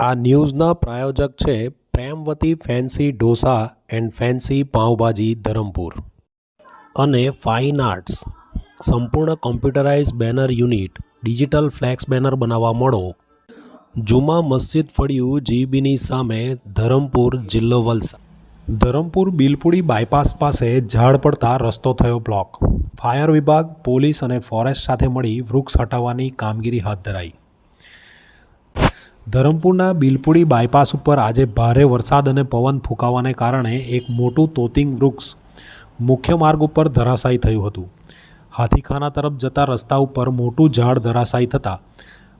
આ ન્યૂઝના પ્રાયોજક છે Premvati fancy dosa and fancy pav bhaji Dharampur. અને ફાઇન આર્ટ્સ. સંપૂર્ણ computerise banner unit, digital flex banner બનાવવા મળો. જુમા મસ્જિદ ફળિયું જીબીની સામે ધરમપુર જિલ્લો વલસાડ. ધરમપુર બિલપુડી બાયપાસ પાસે ઝાડ પડતા રસ્તો થયો બ્લોક. ફાયર વિભાગ, પોલીસ અને ફોરેસ્ટ સાથે મળી વૃક્ષ હટાવવાની કામગીરી હાથ ધરાઈ. ધરમપુરના બિલપુડી બાયપાસ ઉપર આજે ભારે વરસાદ અને પવન ફૂંકાવાને કારણે એક મોટું તોતિંગ વૃક્ષ મુખ્ય માર્ગ ઉપર ધરાશાયી થયું હતું. હાથીખાના તરફ જતા રસ્તા ઉપર મોટું ઝાડ ધરાશાયી થતાં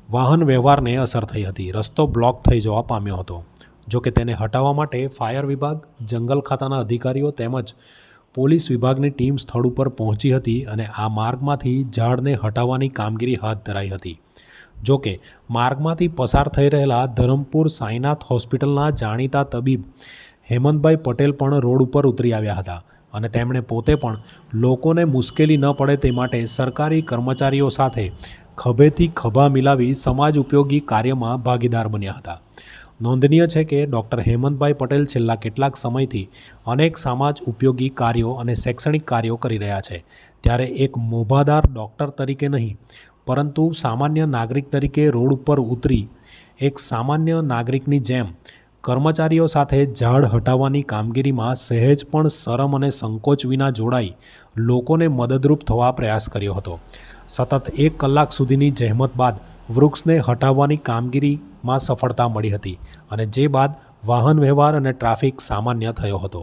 વાહન વ્યવહારને અસર થઈ હતી. રસ્તો બ્લોક થઈ જવા પામ્યો હતો. જો કે તેને હટાવવા માટે ફાયર વિભાગ, જંગલ ખાતાના અધિકારીઓ તેમજ પોલીસ વિભાગની ટીમ સ્થળ ઉપર પહોંચી હતી અને આ માર્ગમાંથી ઝાડને હટાવવાની કામગીરી હાથ ધરાઈ હતી. જો કે માર્ગમાંથી પસાર થઈ રહેલા ધરમપુર સાંઈનાથ હોસ્પિટલના જાણીતા તબીબ હેમંતભાઈ પટેલ પણ રોડ ઉપર ઉતરી આવ્યા હતા અને તેમણે પોતે પણ લોકોને મુશ્કેલી ન પડે તે માટે સરકારી કર્મચારીઓ સાથે ખભેથી ખભા મિલાવી સમાજ ઉપયોગી કાર્યમાં ભાગીદાર બન્યા હતા. નોંધનીય છે કે ડૉક્ટર હેમંતભાઈ પટેલ છેલ્લા કેટલાક સમયથી અનેક સમાજ ઉપયોગી કાર્યો અને શૈક્ષણિક કાર્યો કરી રહ્યા છે. ત્યારે એક મોભાદાર ડૉક્ટર તરીકે નહીં પરંતુ સામાન્ય નાગરિક તરીકે રોડ ઉપર ઉતરી એક સામાન્ય નાગરિકની જેમ કર્મચારીઓ સાથે ઝાડ હટાવવાની કામગીરીમાં સહેજ પણ શરમ અને સંકોચ વિના જોડાઈ લોકોને મદદરૂપ થવા પ્રયાસ કર્યો હતો. સતત એક કલાક સુધીની જહેમત બાદ વૃક્ષને હટાવવાની કામગીરીમાં સફળતા મળી હતી અને જે બાદ વાહન વ્યવહાર અને ટ્રાફિક સામાન્ય થયો હતો.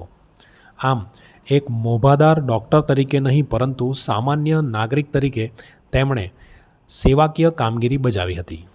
આમ, એક મોભાદાર ડૉક્ટર તરીકે નહીં પરંતુ સામાન્ય નાગરિક તરીકે તેમણે સેવાકીય કામગીરી બજાવી હતી.